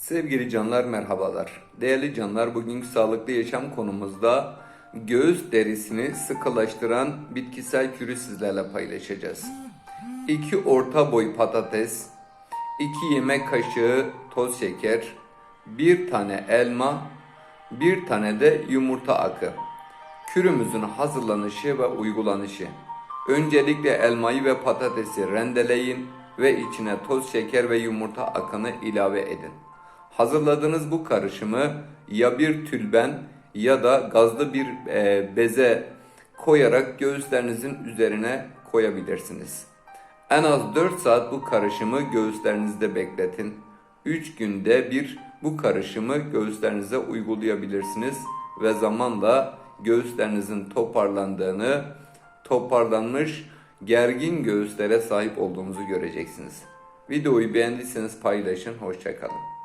Sevgili canlar merhabalar. Değerli canlar bugünkü sağlıklı yaşam konumuzda göğüs derisini sıkılaştıran bitkisel kürü sizlerle paylaşacağız. 2 orta boy patates, 2 yemek kaşığı toz şeker, 1 tane elma, 1 tane de yumurta akı. Kürümüzün hazırlanışı ve uygulanışı. Öncelikle elmayı ve patatesi rendeleyin ve içine toz şeker ve yumurta akını ilave edin. Hazırladığınız bu karışımı ya bir tülben ya da gazlı bir e, beze koyarak göğüslerinizin üzerine koyabilirsiniz. En az 4 saat bu karışımı göğüslerinizde bekletin. 3 günde bir bu karışımı göğüslerinize uygulayabilirsiniz ve zamanla göğüslerinizin toparlandığını, toparlanmış gergin göğüslere sahip olduğunuzu göreceksiniz. Videoyu beğendiyseniz paylaşın, hoşçakalın.